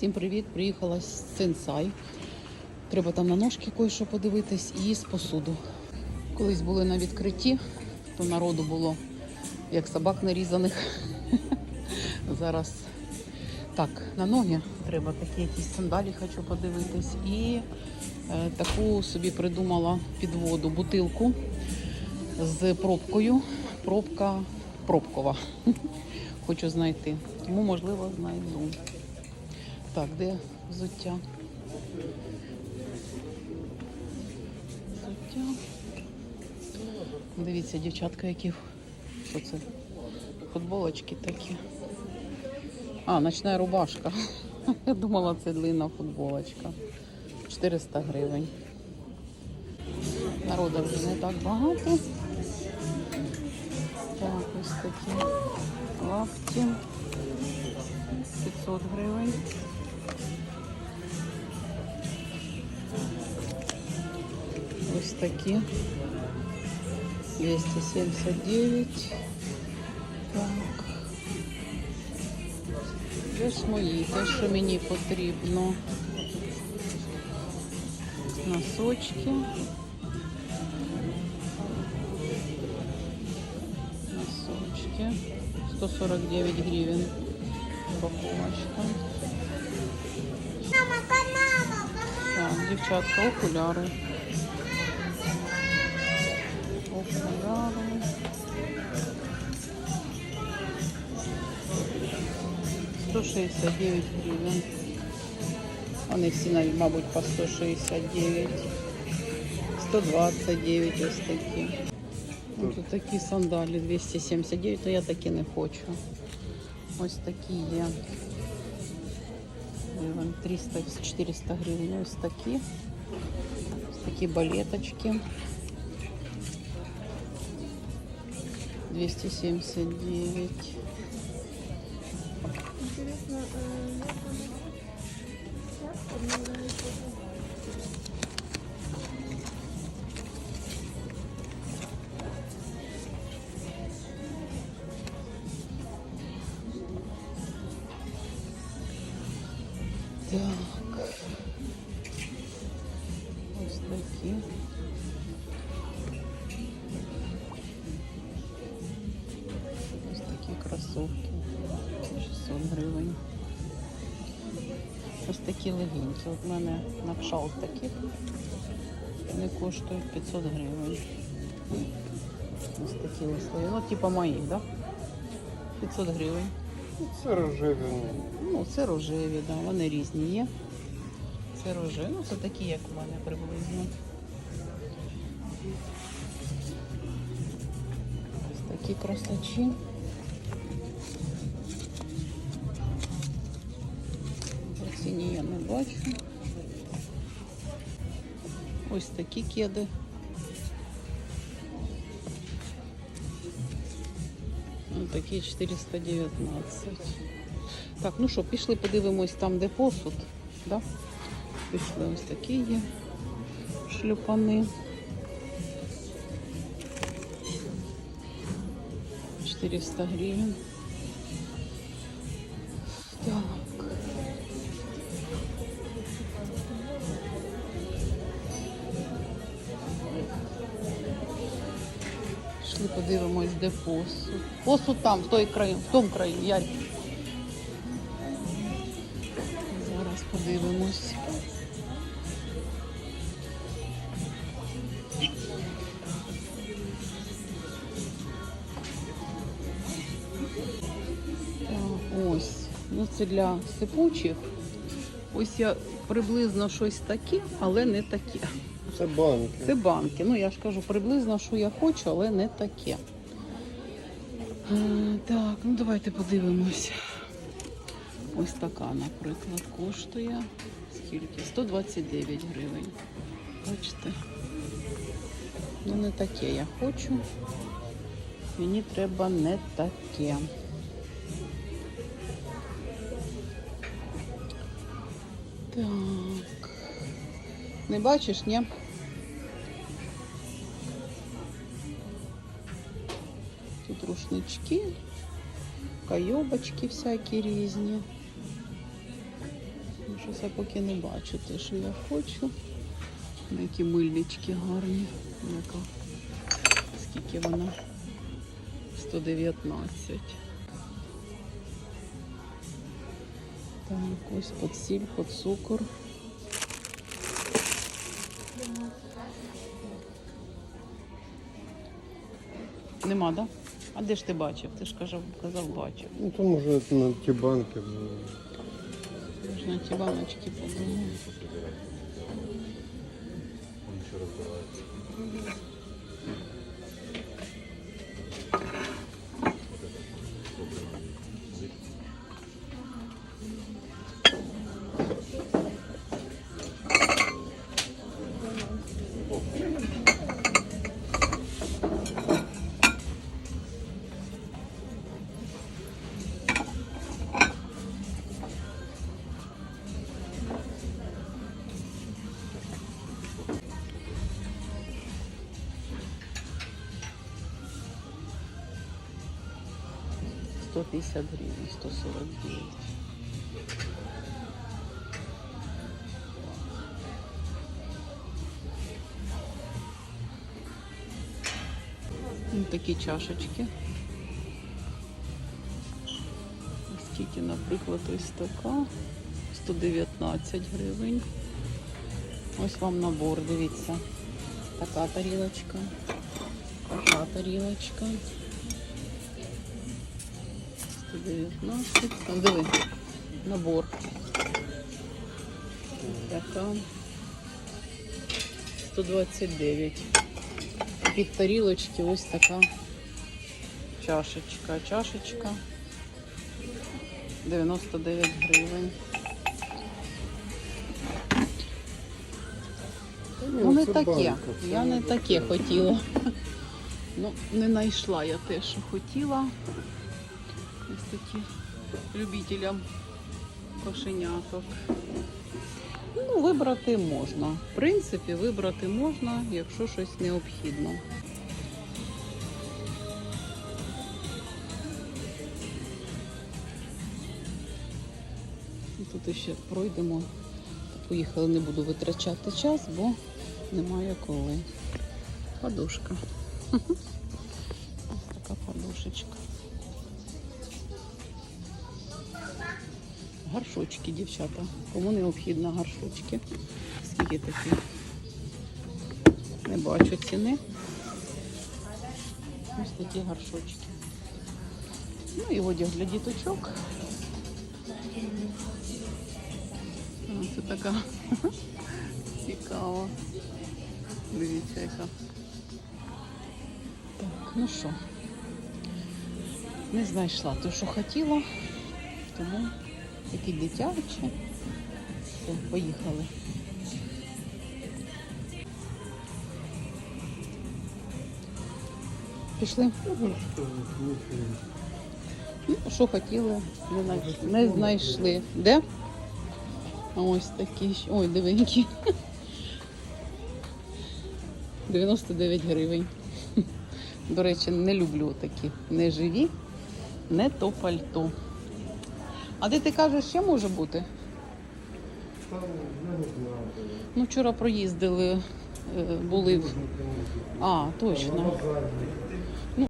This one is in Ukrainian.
Всім привіт! Приїхала з Сенсай. Треба там на ножки кое-що подивитись і з посуду. Колись були на відкритті, то народу було як собак нарізаних. Зараз так, на ноги треба такі якісь сандалі, хочу подивитись. І е, таку собі придумала під воду бутилку з пробкою. Пробка пробкова. Хочу знайти. Тому, можливо, знайду. Так, де взуття? Взуття. Дивіться, дівчатка, які. Що це? Футболочки такі. А, ночна рубашка. Я думала, це длинна футболочка. 400 гривень. Народу вже не так багато. Так, ось такі лапті. 500 гривень. Ось такі. 279. Так. Де ж мої? Те, що мені потрібно. Носочки. Носочки. 149 гривен. Упаковочка. Мама, канама, Так, дівчатка, окуляри. Окуляри. Сто шістдесят дев'ять гривень. Вони всі, навіть, мабуть, по 169. 129 ось такі. Ну, Тут такі сандалі 279, то я такі не хочу. Ось такі є. Гривень 300-400 гривень. Ось такі. Ось такі балеточки. 279. Так. Ось такі. Ось такі кросовки. 600 гривень. Ось такі легінці. От в мене на кшалт таких. Вони коштують 500 гривень. Ось такі ось. Ну, типа моїх, да? 500 гривень. Це рожеві. Ну, це рожеві, да, вони різні є. Це рожеві, ну це такі, як в мене приблизно. Ось такі красачі. Ціні я не бачу. Ось такі кеди. Ось такі 419. Так, ну що, пішли подивимось там, де посуд. Да? Пішли ось такі є шлюпани. 400 гривень. Подивимось, де посуд. Посуд там, в той краї, в тому краї, Ярь. Зараз подивимось. Ось. Ну це для сипучих. Ось я приблизно щось таке, але не таке. Це банки. Це банки. Ну я ж кажу, приблизно, що я хочу, але не таке. Е, Так, ну давайте подивимось. Ось така, наприклад, коштує скільки? 129 гривень. Бачите? Ну, не таке я хочу. Мені треба не таке. Так. Не бачиш, ні? Тут рушнички, кайобочки всякі різні. Щось я поки не бачу те, що я хочу. Які мильнички гарні. Яка? Скільки вона? 119. Так, ось під сіль, під цукор. Нема, да? А де ж ти бачив? Ти ж казав, казав бачив. Ну то може на ті банки було. Ж на ті баночки подумав. Сто п'ятдесят гривень, сто сорок девять. Ось такі чашечки. Скільки, наприклад, ось така. 119 гривень. Ось вам набор, дивіться. Така тарілочка. Така тарілочка. 119. Там диви. Набор. Така. 129. Під тарілочки ось така чашечка. Чашечка 99 гривень. Ну, не таке. Я не таке. хотіла. Ну, не знайшла я те, що хотіла. Такі любителям кошеняток. Ну, вибрати можна. В принципі, вибрати можна, якщо щось необхідно. Тут ще пройдемо. Поїхали, не буду витрачати час, бо немає коли. Подушка. Ось така подушечка. Гаршочки, дівчата. Кому необхідно гаршочки? Скільки такі? Не бачу ціни. Ось такі гаршочки. Ну і одяг для діточок. Це така цікава. Дивіться, яка. Так, ну що, не знайшла те, що хотіла, тому такі дитячі. Все, поїхали. Пішли. Ну, що хотіли, не, знай- не знайшли. Де? Ось такі. Ой, дивинки. 99 гривень. До речі, не люблю такі. Не живі, не то пальто. А де ти кажеш, ще може бути? Ну, вчора проїздили, е, були в. А, точно.